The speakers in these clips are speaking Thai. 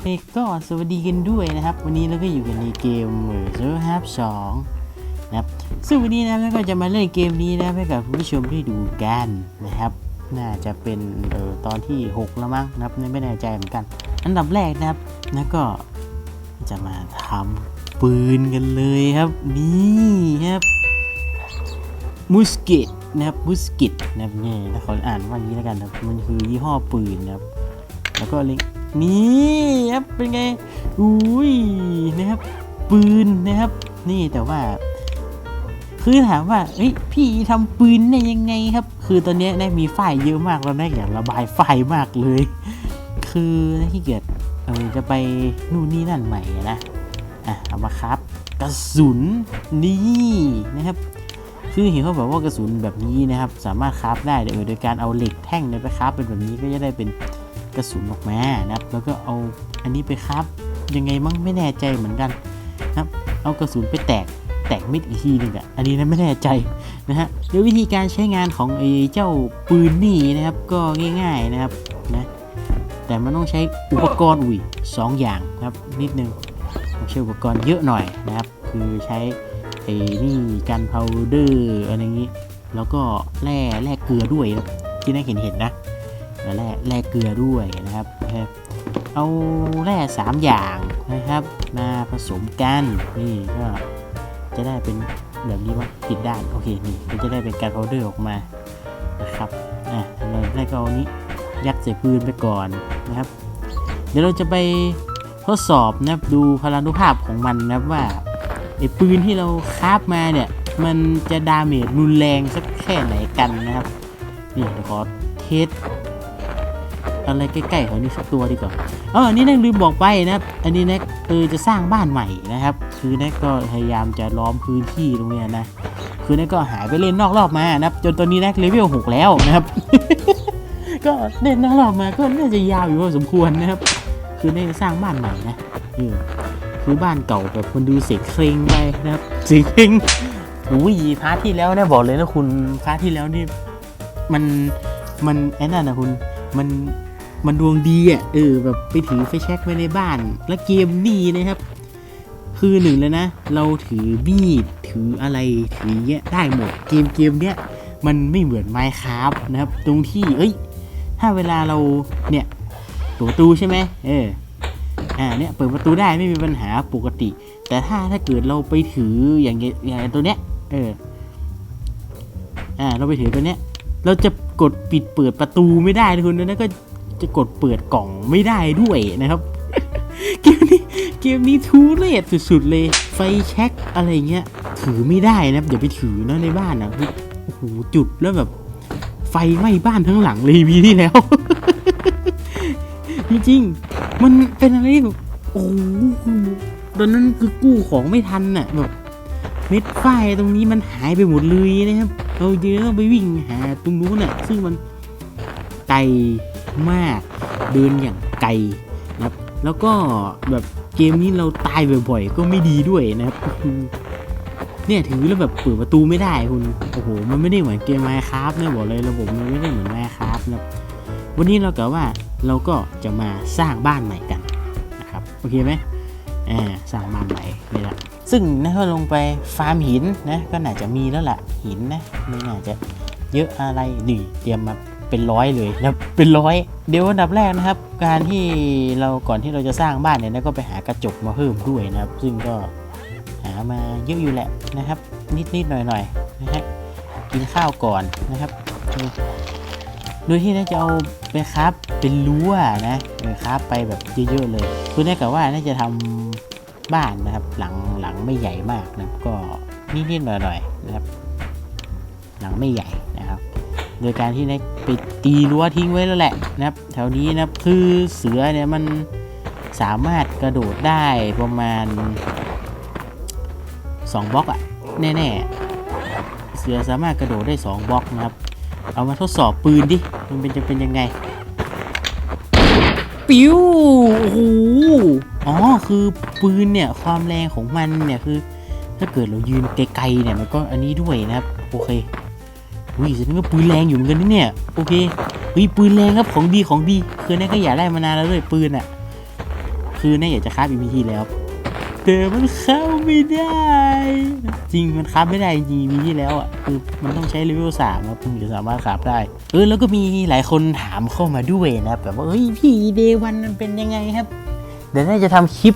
เคก็สวัสดีกันด้วยนะครับ วันนี้เราก็อยู่กันในเกม m e r s e r h a b 2นะครับซึ่งวันนี้นะเราก็จะมาเล่นเกมนี้นะให้กับคุณผู้ชมได้ดูกันนะครับ น่าจะเป็นเออตอนที่ 6 แล้วมั้งนะครับไม่แน่ใจเหมือนกัน อันดับแรกนะครับนะก็จะมาทำปืนกันเลยครับนี่ครับมูสกิตนะครับมูสกิตนะครับนี่ถ้าเขาอ่านว่าอย่างนี้แล้วกันนะมันคือยี่ห้อปืนนะครับแล้วก็เล็ง นี่ครับเป็นไงอุ้ยนะครับปืนนะครับ นี่แต่ว่า คือถามว่าเฮ้ยพี่ทำปืนได้ยังไงครับ คือตอนนี้ยได้มีไฟเยอะมากแล้วได้อยากระบายไฟมากเลย คือที่เกิดเออจะไปนู่นนี่นั่นใหม่นะอะเอามาครับ กระสุนนี่นะครับคือเห็นเขาบอกว่ากระสุนแบบนี้นะครับ สามารถคราฟได้เออโดยการเอาเหล็กแท่งไปคราฟเป็นแบบนี้ก็จะได้เป็น กระสุนออกมานะครับ แล้วก็เอาอันนี้ไปครับ ยังไงมั้งไม่แน่ใจเหมือนกันนะครับ เอากระสุนไปแตกแตกมิดอีกทีหนึ่งอะอันนี้นะไม่แน่ใจนะฮะเดี๋ยววิธีการใช้งานของไอ้เจ้าปืนนี่นะครับ ก็ง่ายๆนะครับนะแต่มันต้องใช้อุปกรณ์อุ้ยสองอย่างนะครับนิดนึงต้องใช้อุปกรณ์เยอะหน่อยนะครับ คือใช้ไอ้นี่กันพาวเดอร์อะไรอย่างนี้ แล้วก็แร่แร่เกลือด้วยนะที่น่าเห็นเห็นนะ แล้วแร่แร่เกลือด้วยนะครับนะครับเอาแร่สามอย่างนะครับ มาผสมกันนี่ก็จะได้เป็นแบบนี้ว่าผิดด้านโอเคนี่ก็จะได้เป็นการพาวเดอร์ออกมานะครับอะเราได้ก็เอานี้ยัดใส่ปืนไปก่อนนะครับ เดี๋ยวเราจะไปทดสอบนะครับดูพลานุภาพของมันนะครับว่าไอ้ปืนที่เราคราฟมาเนี่ยมันจะดาเมจรุนแรงสักแค่ไหนกันนะครับนี่เดี๋ยวขอเทส อะไรใกล้ๆเขานี่สักตัวดีกว่าอออันนี้แน็กลืมบอกไปนะครับ อันนี้แน็กเออจะสร้างบ้านใหม่นะครับ คือแน็กก็พยายามจะล้อมพื้นที่ตรงนี้นะ คือแน็กก็หายไปเล่นนอกรอบมานะครับ จนตอนนี้แน็กเลเวลหกแล้วนะครับ ก็เล่นนอกรอบมาก็น่าจะยาวอยู่พอสมควรนะครับ คือแน็กจะสร้างบ้านใหม่นะเออคือบ้านเก่าแบบคนดูเสียงเคร่งไปนะครับเสียงเคร่งอุ้ยพาร์ทที่แล้วเนี่ยบอกเลยนะคุณพาร์ทที่แล้วนี่มันมันไอ้นั่นนะคุณมัน มันดวงดีอะเออแบบไปถือไฟแช็กไว้ในบ้าน แล้วเกมนี่นะครับ คือหนึ่งเลยนะ เราถือมีดถืออะไรถือเงี้ยได้หมดเกมเกมเนี้ยมันไม่เหมือนไมค์ครับนะครับ ตรงที่เอ้ย ถ้าเวลาเราเนี่ยเปิดประตูใช่ไหมเอออ่าเนี่ยเปิดประตูได้ไม่มีปัญหาปกติ แต่ถ้าถ้าเกิดเราไปถืออย่างเงี้ยอย่างตัวเนี้ยเอออ่าเราไปถือตัวเนี้ยเราจะกดปิดเปิดประตูไม่ได้นะคุณนะก็ จะกดเปิดกล่องไม่ได้ด้วยนะครับ เกมนี้เกมนี้ทูเรศสุดๆเลย ไฟแช็กอะไรเงี้ย ถือไม่ได้นะครับอย่าไปถือนะในบ้านนะโอ้โหจุดแล้วแบบไฟไหม้บ้านทั้งหลังเลยมีที่แล้ว จริงๆมันเป็นอะไรที่แบบโอ้โหตอนนั้นคือกู้ของไม่ทันน่ะแบบเม็ดไฟตรงนี้มันหายไปหมดเลยนะครับ เราเยอะไปวิ่งหาตรงนู้นน่ะ ซึ่งมันไกล มากเดินอย่างไกลนะครับ แล้วก็แบบเกมนี้เราตายบ่อยๆ ก็ไม่ดีด้วยนะครับเนี่ยถือแล้วแบบเปิดประตูไม่ได้คุณโอ้โหมันไม่ได้เหมือนเกม Minecraft นะบอกเลยระบบมันไม่ได้เหมือน Minecraft นะครับ วันนี้เรากะว่าเราก็จะมาสร้างบ้านใหม่กันนะครับโอเคไหมอ่าสร้างบ้านใหม่นี่แหละซึ่งนะก็ลงไปฟาร์มหินนะก็น่าจะมีแล้วล่ะหินนะไม่น่าจะเยอะอะไรนี่เตรียมมา เป็นร้อยเลยนะเป็นร้อยเดี๋ยวอันดับแรกนะครับ การที่เราก่อนที่เราจะสร้างบ้านเนี่ยนะก็ไปหากระจกมาเพิ่มด้วยนะครับ ซึ่งก็หามาเยอะอยู่แหละนะครับ นิดๆหน่อยๆนะฮะกินข้าวก่อนนะครับโดยที่น่าจะเอาไปครับเป็นรั้วนะเออครับไปแบบเยอะๆเลยคือแน่กับว่าน่าจะทำบ้านนะครับ หลังหลังไม่ใหญ่มากนะครับก็นิดๆหน่อยๆนะครับ หลังไม่ใหญ่ โดยการที่น็กไปตีรั้วทิ้งไว้แล้วแหละนะครับ แถวนี้นะครับคือเสือเนี่ยมันสามารถกระโดดได้ประมาณ2บล็อกอะแน่ๆ เสือสามารถกระโดดได้ 2บล็อกนะครับ เอามาทดสอบปืนดิ มันเป็นจะเป็นยังไง ปิ้วโอ้โหอ๋อ คือปืนเนี่ย ความแรงของมันเนี่ยคือ ถ้าเกิดเรายืนไกลๆเนี่ย มันก็อันนี้ด้วยนะครับ โอเค อุ้ยแสดงว่าปืนแรงอยู่เหมือนกันนะเนี่ย โอเคเฮ้ยปืนแรงครับของดีของดี คือนี่ก็อยากได้มานานแล้วด้วยปืนอะ่ะ คือน่อยากจะคราฟอีพีที่แล้วแต่มันเข้าไม่ได้ จริงมันคราฟไม่ได้จริงอีที่แล้วอะคือมันต้องใช้เลเวลสามครับถึงจะสามารถคราฟได้เออแล้วก็มีหลายคนถามเข้ามาด้วยนะครับแบบว่าเฮ้ยพี่เดวันมันเป็นยังไงครับ เดี๋ยวน่าจะทำคลิป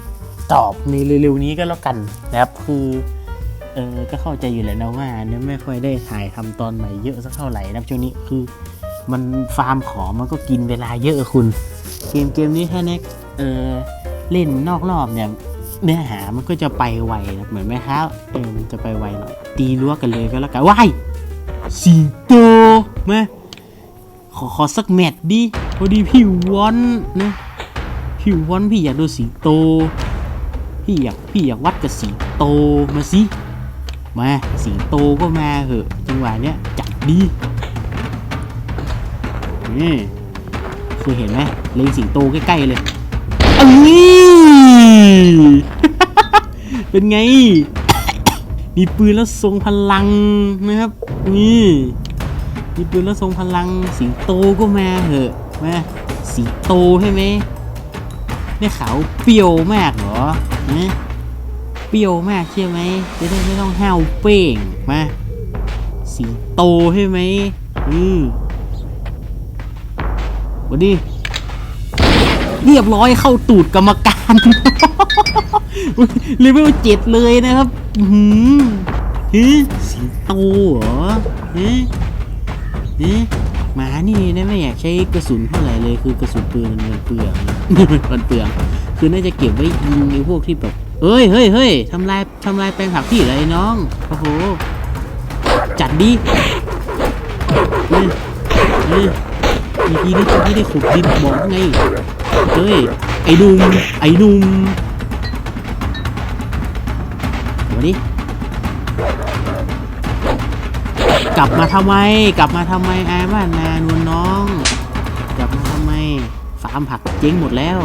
ตอบในเร็วๆนี้ก็แล้วกันนะครับคือ เออก็เข้าใจอยู่แหละนะว่าเนี่ยไม่ค่อยได้ถ่ายทำตอนใหม่เยอะสักเท่าไหร่นับช่วงนี้คือ มันฟาร์มของมันก็กินเวลาเยอะคุณ เกมเกมนี้ถ้าเน็กเออเล่นนอกรอบเนี่ยเนื้อหามันก็จะไปไวนะเหมือนไหมครับเออมันจะไปไวหน่อยตีรั้วกันเลยก็แล้วกันว้ายสิงโตมาขอขอสักแมตช์ดิพอดีพี่วอนนะพี่วอนพี่อยากดูสิงโตพี่อยากพี่อยากวัดกับสิงโตมาสิ มาสิงโตก็มาเหอะจังหวะเนี้ยจัดดีนี่คือเห็นไหมเล็งสิงโตใกล้ๆเลยเอ้ยเป็นไง มีปืนแล้วทรงพลังนะครับ นี่มีปืนแล้วทรงพลัง สิงโตก็มาเหอะมาสิงโตใช่ไหมได้ขาวเปรี้ยวมากเหรอนะ เปรี้ยวมากใช่ไหมจะได้ไม่ต้องห้าวเป้งมาสิงโตใช่ไหมอืมวันนี้เรียบร้อยเข้าตูดกรรมการเลเวลเจ็ดเลยนะครับอือหือเฮ้ยสิงโตเหรอเฮ้ยเฮ้ยหมานี่นะไม่อยากใช้กระสุนเท่าไหร่เลยคือกระสุนปืนมันเปลืองมันเปลือง คือน่าจะเก็บไว้ยิงไอ้พวกที่แบบ เฮ้ยเฮ้ยเฮ้ยทำลายทำลายแปลงผักพี่เหรอไอ้น้อง โอ้โห จัดดิเฮ้ยเฮ้ยทีนี้ที่ได้ขุดดินบอกไง เฮ้ย ไอ้นุ่มไอ้นุ่มมาดิกลับมาทำไม กลับมาทำไมไอ้บ้านนานวลน้อง กลับมาทำไม ฟาร์มผักเจ๊งหมดแล้ว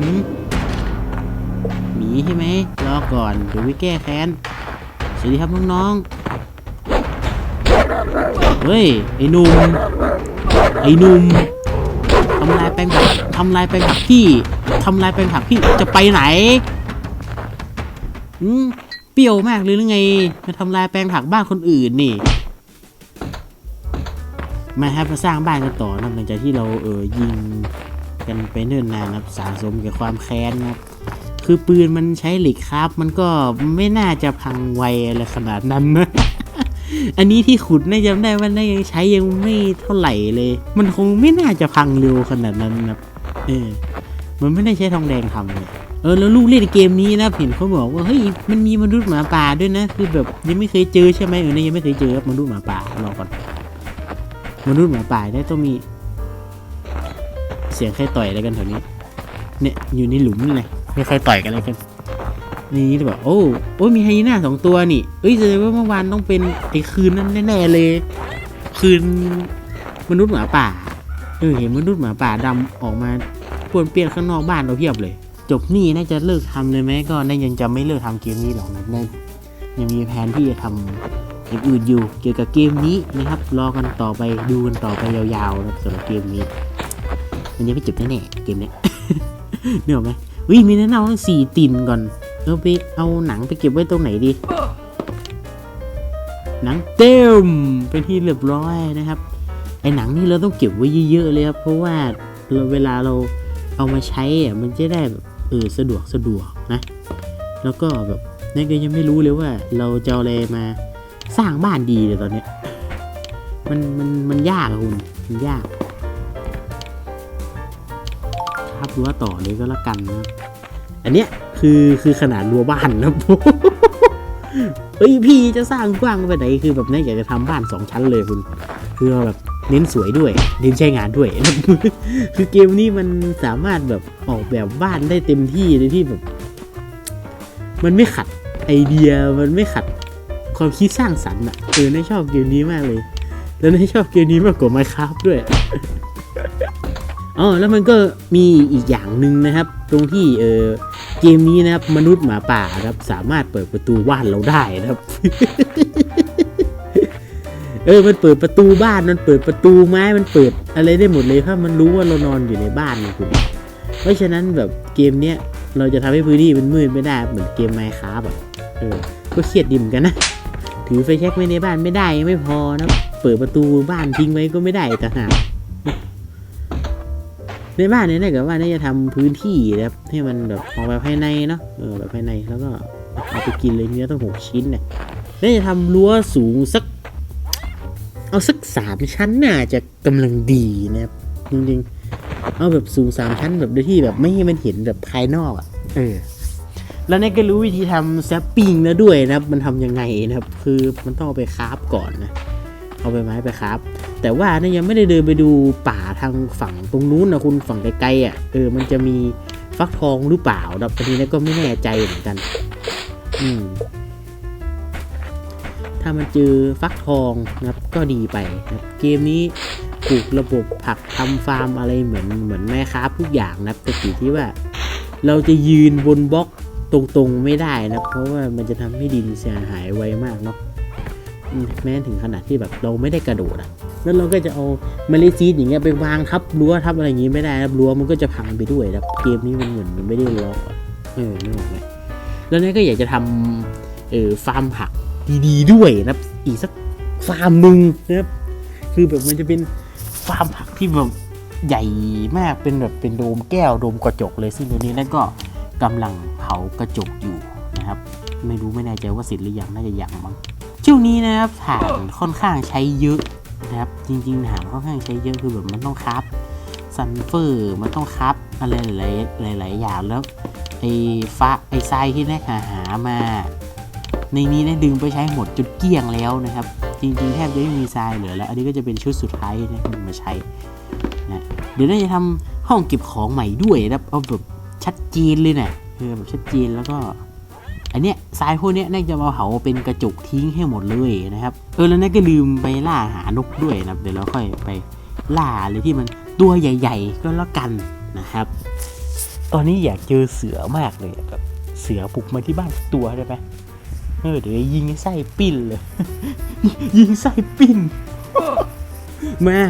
หืม หมีใช่ไหมรอก่อนเดี๋ยววิแก้แค้นสวัสดีครับน้องๆ เฮ้ย ไอ้หนุ่ม ไอ้หนุ่มทำลายแปลงผักทำลายแปลงผักพี่ทำลายแปลงผักพี่จะไปไหนอืมเปรี้ยวมากเลยหรือไงมาทำลายแปลงผักบ้านคนอื่นนี่มาครับมาสร้างบ้านกันต่อนะหลังจากที่เราเออยิงกันไปเนิ่นนานนะครับสะสมกับความแค้นนะครับ คือปืนมันใช้เหล็กครับ มันก็ไม่น่าจะพังไวอะไรขนาดนั้นนะอันนี้ที่ขุดน่าจำได้ว่าน่ายังใช้ยังไม่เท่าไหร่เลย มันคงไม่น่าจะพังเร็วขนาดนั้นนะเออ มันไม่ได้ใช้ทองแดงทำเลยเออแล้วลูกเล่นเกมนี้นะเห็นเขาบอกว่าเฮ้ยมันมีมนุษย์หมาป่าด้วยนะ คือแบบยังไม่เคยเจอใช่ไหมเออเนี่ยยังไม่เคยเจอครับมนุษย์หมาป่ารอก่อนมนุษย์หมาป่าได้ต้องมี เสียงใครต่อยอะไรกันแถวนี้ เนี่ยอยู่ในหลุมนี่ไง ไม่ใครต่อยกันอะไรกันนี่แบบโอ้โอ้ยมีไฮยีน่าสองตัวนี่เอ้ยแสดงว่าเมื่อวานต้องเป็นไอ้คืนนั้นแน่ๆเลย คืนมนุษย์หมาป่าเออเห็นมนุษย์หมาป่าดำออกมาปวนเปี้ยนข้างนอกบ้านเราเพียบเลย จบนี่น่าจะเลิกทำเลยไหมก็น่ายังจะไม่เลิกทำเกมนี้หรอกนะน่ายังมีแผนที่จะทำอย่างอื่นอยู่เกี่ยวกับเกมนี้นะครับ รอกันต่อไปดูกันต่อไปยาวๆนะสำหรับเกมนี้ มันยังไม่จบแน่ๆเกมเนี้ย เนี่ยหรอไหม วิมีแนะนำต้องสี่ตินก่อนเราไปเอาหนังไปเก็บไว้ตรงไหนดี หนังเต็มเป็นที่เรียบร้อยนะครับ ไอหนังนี่เราต้องเก็บไว้เยอะๆเลยครับ เพราะว่าเราเวลาเราเอามาใช้อะมันจะได้แบบเออสะดวกสะดวกนะ แล้วก็แบบนี่ก็ยังไม่รู้เลยว่า เราจะอาอะไรมาสร้างบ้านดีเลยตอนเนี้ยมันมันมันยากอะคุณมันยาก ครับรั้วต่อเลยก็แล้วกันนะอันเนี้ยคือคือขนาดรั้วบ้านนะเฮ้ยพี่จะสร้างกว้างไปไหนคือแบบนี้ยอยากจะทำบ้านสองชั้นเลยคุณ คือเราแบบเน้นสวยด้วยเน้นใช้งานด้วย คือเกมนี้มันสามารถแบบออกแบบบ้านได้เต็มที่เลยที่แบบ มันไม่ขัดไอเดียมันไม่ขัดความคิดสร้างสรรค์อะเออในชอบเกมนี้มากเลย แล้วในชอบเกมนี้มากกว่า Minecraft ด้วย อ๋อแล้วมันก็มีอีกอย่างหนึ่งนะครับ ตรงที่เออเกมนี้นะครับมนุษย์หมาป่าครับสามารถเปิดประตูบ้านเราได้นะครับ เออมันเปิดประตูบ้านมันเปิดประตูไม้มันเปิดอะไรได้หมดเลยถ้ามันรู้ว่าเรานอนอยู่ในบ้านนะคุณเพราะฉะนั้นแบบเกมเนี้ยเราจะทำให้พื้นที่มันมืดไม่ได้เหมือนเกมไมค์คราฟอะเออก็เครียดดิมกันนะถือไฟแช็กไว้ในบ้านไม่ได้ยังไม่พอนะเปิดประตูบ้านทิ้งไว้ก็ไม่ได้แต่หาก ในบ้านเนี่ยน่าเกิดว่าน่าจะทำพื้นที่นะครับให้มันแบบออกแบบภายในเนาะเออแบบภายในแล้วก็เอาไปกินเลยเนื้อต้องหกชิ้นเนี่ยน่าจะทำรั้วสูงสัก เอาสักสามชั้นน่าจะกำลังดีนะครับจริงๆเอาแบบสูงสามชั้นแบบโดยที่แบบไม่ให้มันเห็นแบบภายนอกอะเออแล้วเนี่ยก็รู้วิธีทำแซปปิ้งแล้วด้วยนะครับ มันทำยังไงนะครับ คือมันต้องเอาไปคราฟก่อนนะ เอาไปไม้ไปคราฟ แต่ว่าเนี่ยยังไม่ได้เดินไปดูป่าทางฝั่งตรงนู้นนะคุณฝั่งไกลๆอะเออมันจะมีฟักทองหรือเปล่านะครับอันนี้เนี่ยก็ไม่แน่ใจเหมือนกัน อืม ถ้ามันเจอฟักทองนะครับ ก็ดีไปนะครับ เกมนี้ถูกระบบผักทำฟาร์มอะไรเหมือนเหมือนแม่ค้าทุกอย่างนะครับแต่ติที่ว่า เราจะยืนบนบล็อกตรงๆไม่ได้นะเพราะว่ามันจะทำให้ดินเสียหายไวมากเนาะ แม้ถึงขนาดที่แบบเราไม่ได้กระโดดอะแล้วเราก็จะเอาเมล็ดซีดอย่างเงี้ยไปวางทับรั้วทับอะไรอย่างงี้ไม่ได้นะรั้วมันก็จะพังไปด้วยนะเกมนี้มันเหมือนมันไม่ได้ล็อกเออนึกออกไหมแล้วนี่ก็อยากจะทำเออฟาร์มผักดีๆด้วยนะครับอีกสักฟาร์มหนึ่งนะครับคือแบบมันจะเป็นฟาร์มผักที่แบบใหญ่มากเป็นแบบเป็นโดมแก้วโดมกระจกเลยซึ่งตัวนี้นั่นก็กำลังเผากระจกอยู่นะครับ ไม่รู้ไม่แน่ใจว่าเสร็จหรือยังน่าจะยังมั้ง ช่วงนี้นะครับถ่านค่อนข้างใช้เยอะนะครับจริงๆถ่านค่อนข้างใช้เยอะคือแบบมันต้องคับซันเฟอร์มันต้องคับอะไรหลายๆหลายๆอย่างแล้วไอ้ฟ้าไอ้ทรายที่แนกหาหามา ในนี้เนี่ยดึงไปใช้หมดจนเกี้ยงแล้วนะครับ จริงๆแทบจะไม่มีทรายเหลือแล้ว อันนี้ก็จะเป็นชุดสุดท้ายนะที่มาใช้นะเดี๋ยวน่าจะทำห้องเก็บของใหม่ด้วยนะครับเอาแบบชัดเจนเลยนะเออแบบชัดเจนแล้วก็ อันเนี้ยทรายพวกเนี้ยน่าจะมาเผาเป็นกระจกทิ้งให้หมดเลยนะครับ เออแล้วน่าก็ลืมไปล่าหานกด้วยนะครับเดี๋ยวเราค่อยไปล่าเลยที่มันตัวใหญ่ ๆ ก็แล้วกันนะครับ ตอนนี้อยากเจอเสือมากเลยอะแบบเสือปลุกมาที่บ้านตัวได้ไหมเออเดี๋ยวยิงไส้ปิ้นเลย ยิงไส้ปิ้น มา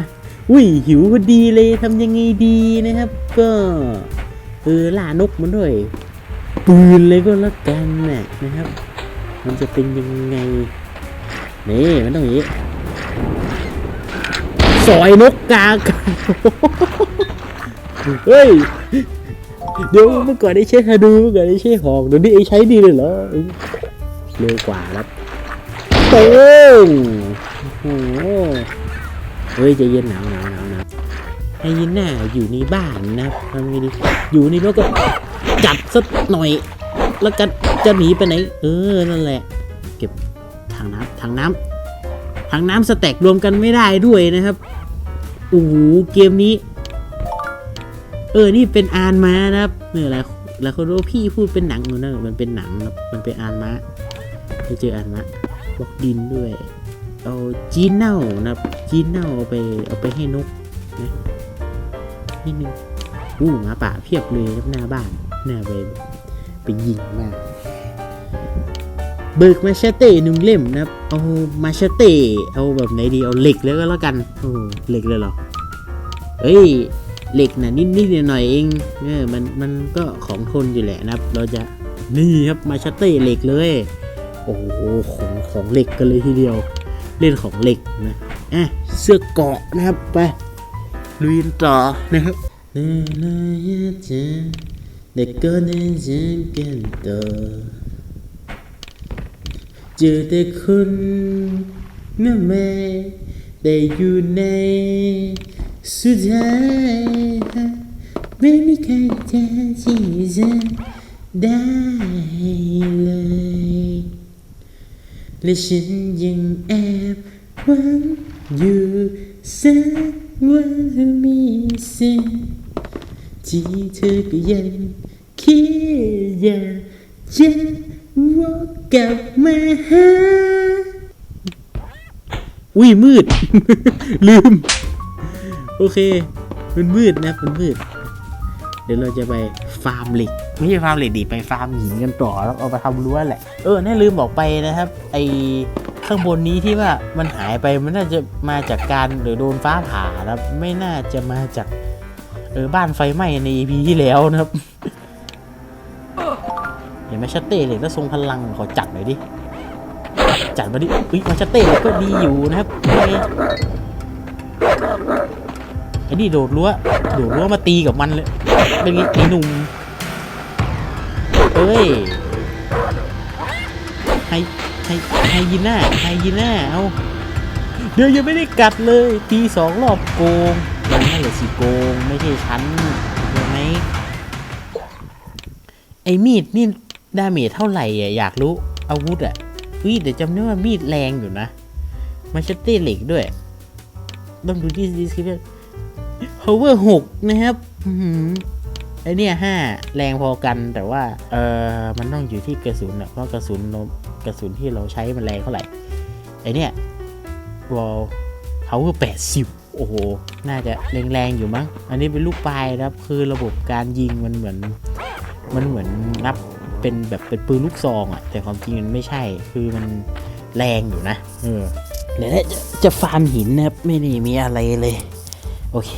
อุ้ยหิวพอดีเลยทำยังไงดีนะครับ ก็เออล่านกมันด้วย ปืนเลยก็แล้วกันนะนะครับ มันจะเป็นยังไงนี่มันต้องอย่างนี้สอยนกกาเฮ้ยเดี๋ยวเมื่อก่อนได้ใช้ฮาดูเมื่อก่อนได้ใช้หอกเดี๋ยวนี้ไอ้ใช้ดีเลยเหรอเร็วกว่าครับโต้งโอ้โหเฮ้ยใจะเย็นหนาวหนาวหนาวหนาวให้ยินหน้าอยู่ในบ้านนะครับทำไงดีอยู่ในี่แล้วก็ จับสักหน่อย แล้วกันจะหนีไปไหน เออ นั่นแหละ เก็บถังน้ำถังน้ำถังน้ำสแต็กรวมกันไม่ได้ด้วยนะครับโอ้โหเกมนี้ เออ นี่เป็นอานมานะครับเนี่ยหลายหลายคนรู้ว่าพี่พูดเป็นหนังอยู่นะมันเป็นหนังนะมันเป็นอานมาไปเจออานมาบอกดินด้วย เอาจีนเน่านะครับจีนเน่าเอาไปเอาไปให้นกนะนิดนึง อู้หมาป่าเพียบเลยครับหน้าบ้านหน้าไปไปยิงมาเบิกมาเชเต้หนึ่งเล่มนะครับเอามาเชเต้เอาแบบไหนดีเอาเหล็กแล้วก็แล้วกันโอ้เหล็กเลยเหรอเอ้ยเหล็กนะนิดนิดๆหน่อยๆเองเออมันมันก็ของทนอยู่แหละนะครับ เราจะนี่ครับมาชเต้เหล็กเลย โอ้โหของของเหล็กกันเลยทีเดียว เล่นของเหล็กนะอะเสื้อเกาะนะครับไปลุยต่อนะครับ เด็กก็เดินจังกันต่อเจอแต่คุณเมื่อแม่ได้อยู่ในสุดท้ายไม่มีใครจะที่จะได้เลยและฉันยังแอบหวังอยู่สักวันมีสิ่ง ที่เธอก็ยังคิดอยากจะวกกลับมาหาอุ้ยมืด ลืม โอเค มันมืดนะมันมืด เดี๋ยวเราจะไปฟาร์มเหล็ก ไม่ใช่ฟาร์มเหล็กดิไปฟาร์มหินกันต่อแล้วเอาไปทำรั้วแหละ เออนี่ลืมบอกไปนะครับ ไอข้างบนนี้ที่ว่ามันหายไปมันน่าจะมาจากการหรือโดนฟ้าผ่านะครับ ไม่น่าจะมาจาก เออบ้านไฟไหม้ใน EP ที่แล้วนะครับเห็นไหมชัตเต้เหล็กแล้วทรงพลังขอจัดหน่อยดิจัดมาดิอุ้ยมาชัตเต้เหล็กก็ดีอยู่นะครับโอไอ้นี่โดดรั้วโดดรั้วมาตีกับมันเลยเป็นไงไอ้หนุ่มเอ้ยไฮไฮไฮยีน่าไฮยีน่าเอาเดี๋ยวยังไม่ได้กัดเลยตีสองรอบโกง สิโกงไม่ใช่ฉันเห็นไหมไอ้มีดนี่ดาเมจเท่าไหร่อะอยากรู้อาวุธอะอุ้ยแต่จำได้ว่ามีดแรงอยู่นะมาชัตเต้เหล็กด้วยต้องดูที่ description power หกนะครับไอเนี่ยห้าแรงพอกันแต่ว่า เออมันต้องอยู่ที่กระสุนอะเพราะกระสุนเรากระสุนที่เราใช้มันแรงเท่าไหร่ไอเนี่ยวอล power แปดสิบ โอ้โห น่าจะแรงๆอยู่มั้ง อันนี้เป็นลูกปลายนะครับ คือระบบการยิงมันเหมือน มันเหมือนนับเป็นแบบเป็นปืนลูกซองอะแต่ความจริงมันไม่ใช่ คือมันแรงอยู่นะ เออเดี๋ยวจะจะฟาร์มหินนะครับ ไม่ได้มีอะไรเลย โอเค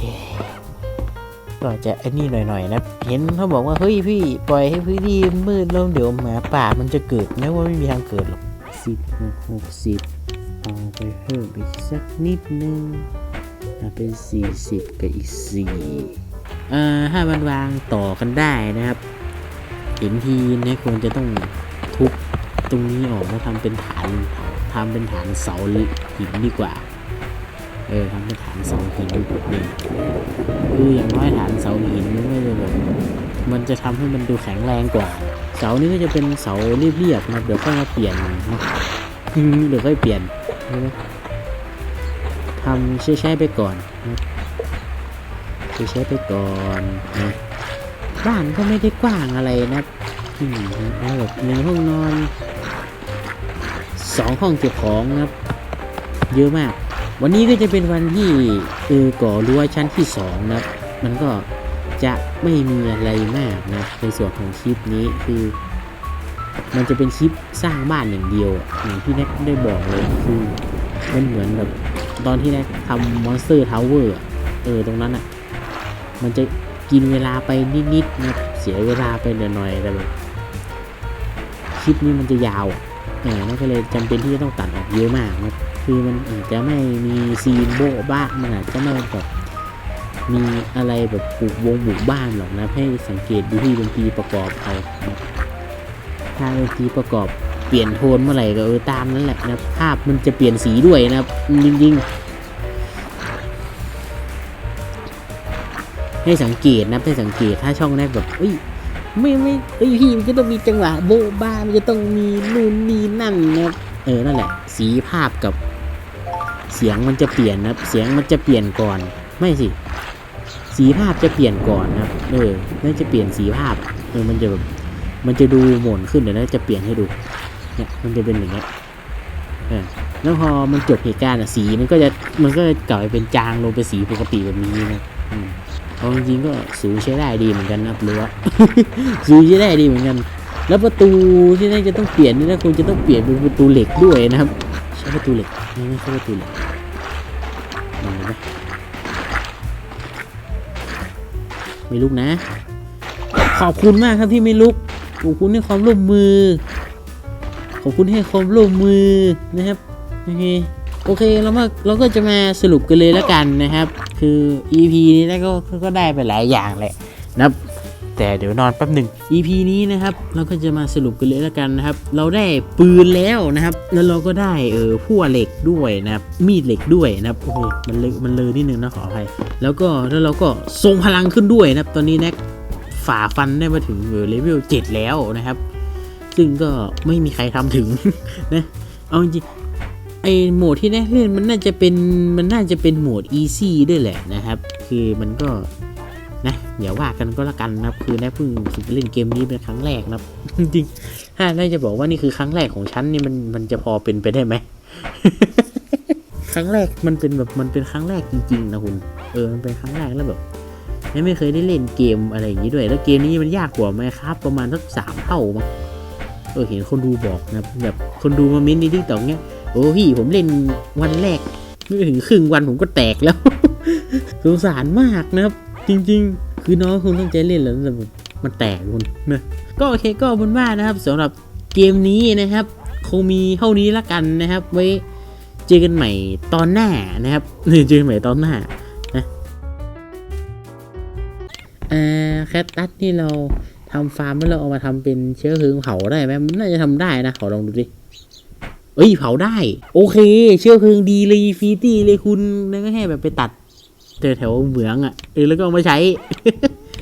ก็จะไอ้นี่หน่อยๆนะ เห็นเขาบอกว่า เฮ้ยพี่ ปล่อยให้พื้นที่มืดแล้วเดี๋ยวหมาป่ามันจะเกิดนะว่าไม่มีทางเกิดหรอกสิบหกหกสิบเอาไปเพิ่มอีกสักนิดนึง เป็นสี่สิบกับอีกสี่อ่าถ้ามันวางต่อกันได้นะครับเห็นทีนะควรจะต้องทุบตรงนี้ออกแล้วทำเป็นฐานทำเป็นฐานเสาหินดีกว่า เออทำเป็นฐานเสาหินนี่คืออย่างน้อยฐานเสาหินมันก็จะแบบมันจะทำให้มันดูแข็งแรงกว่า เสานี้ก็จะเป็นเสาเรียบๆนะเดี๋ยวค่อยมาเปลี่ยนนะเดี๋ยวค่อยเปลี่ยนใช่ไหม ทำใช้ๆไปก่อนนะใช้ไปก่อนนะบ้านก็ไม่ได้กว้างอะไรนะอืมเอาแบบหนึ่งห้องนอนสองห้องเก็บของนะครับ เยอะมาก วันนี้ก็จะเป็นวันที่เออก่อรั้วชั้นที่สองนะมันก็จะไม่มีอะไรมากนะในส่วนของคลิปนี้คือ มันจะเป็นคลิปสร้างบ้านอย่างเดียวอะอย่างที่แน็กได้บอกเลยคือมันเหมือนแบบ ตอนที่แน็กทำมอนสเตอร์ทาวเวอร์เออตรงนั้นอะ มันจะกินเวลาไปนิดๆนะเสียเวลาไปหน่อยๆแต่แบบคลิปนี้มันจะยาวอะเออนั่นก็เลยจำเป็นที่จะต้องตัดออกเยอะมากนะคือมันอาจจะไม่มีซีนโบ๊ะบ้ามันอาจจะไม่แบบมีอะไรแบบปลูกวงปลูกบ้านหรอกนะให้สังเกตดูที่ดนตรีประกอบเอาถ้าดนตรีประกอบ เปลี่ยนโทนเมื่อไหร่ก็เออตามนั้นแหละนะภาพมันจะเปลี่ยนสีด้วยนะครับจริงๆให้สังเกตนะให้สังเกตถ้าช่องแรกแบบเอ้ยไม่ไม่เอ้ยพี่มันจะต้องมีจังหวะโบ๊ะบ้ามันจะต้องมีนู่นนี่นั่นนะครับเออนั่นแหละ สีภาพกับ เสียงมันจะเปลี่ยนนะเสียงมันจะเปลี่ยนก่อน ไม่สิ สีภาพจะเปลี่ยนก่อนนะเออน่าจะเปลี่ยนสีภาพเออมันจะแบบมันจะดูหม่นขึ้นเดี๋ยวน่าจะเปลี่ยนให้ดู เนี่ยมันจะเป็นอย่างเงี้ยแล้วพอมันจบเหตุการณ์อะสีมันก็จะมันก็จะกลับไปเป็นจางลงเป็นสีปกติแบบนี้นะอืมเอาจริงก็สูใช้ได้ดีเหมือนกันนะรับหรือว่าสูใช้ได้ดีเหมือนกัน แล้วประตูที่น่าจะต้องเปลี่ยนนี่นะคุณจะต้องเปลี่ยนเป็นประตูเหล็กด้วยนะครับ ใช้ประตูเหล็กไม่ใช่ประตูเหล็กมองไหมไม่ลุกนะ ขอบคุณมากครับที่ไม่ลุกขอบคุณให้ความร่วมมือ ขอบคุณให้ความร่วมมือนะครับโอเคโอเคแล้วมาเราก็จะมาสรุปกันเลยแล้วกันนะครับ คือ EP นี้ได้ก็ก็ได้ไปหลายอย่างแหละนะครับ แต่เดี๋ยวนอนแป๊บหนึ่ง EP นี้นะครับ เราก็จะมาสรุปกันเลยแล้วกันนะครับ เราได้ปืนแล้วนะครับ แล้วเราก็ได้เออพั่วเหล็กด้วยนะครับ มีดเหล็กด้วยนะครับโอ้โหมันเลยมันเลยนิดนึงนะขออภัยแล้วก็แล้วเราก็ทรงพลังขึ้นด้วยนะครับ ตอนนี้แน็กฝ่าฟันได้มาถึงเออเลเวล7แล้วนะครับ ซึ่งก็ไม่มีใครทำถึงนะเอาจริงไอโหมดที่แน่เล่นมันน่าจะเป็นมันน่าจะเป็นโหมด easy ด้วยแหละนะครับ คือมันก็นะเดี๋ยวว่ากันก็แล้วกันนะครับ คือแน่เพิ่งเล่นเกมนี้เป็นครั้งแรกนะครับจริงถ้าน่าจะบอกว่านี่คือครั้งแรกของฉันนี่มันมันจะพอเป็นไปได้ไหมครั้งแรกมันเป็นแบบมันเป็นครั้งแรกจริงๆนะคุณเออมันเป็นครั้งแรกแล้วแบบไม่เคยได้เล่นเกมอะไรอย่างนี้ด้วย แล้วเกมนี้มันยากกว่าไหมครับ ประมาณสักสามเท่ามั้ง เออเห็นคนดูบอกนะครับแบบคนดูมาเม้นในทิกตอกเนี้ยโอ้พี่ผมเล่นวันแรกไม่ถึงครึ่งวันผมก็แตกแล้วสงสารมากนะครับ จริงคือน้องคงตั้งใจเล่นแล้วแต่มันแตกคุณนะก็โอเคก็เอาเป็นว่านะครับสำหรับเกมนี้นะครับ คงมีเท่านี้ละกันนะครับ ไว้เจอกันใหม่ตอนหน้านะครับเจอกันใหม่ตอนหน้านะอ่อแคทตัสนี่เรา ทำฟาร์มแล้วเราเอามาทำเป็นเชื้อเพลิงเผาได้ไหมมันน่าจะทำได้นะขอลองดูดิเอ้ยเผาได้ โอเค เชื้อเพลิงดีเลยฟีตี้เลยคุณแล้วก็แค่แบบไปตัดเจอแถวเหมืองอะเออแล้วก็เอามาใช้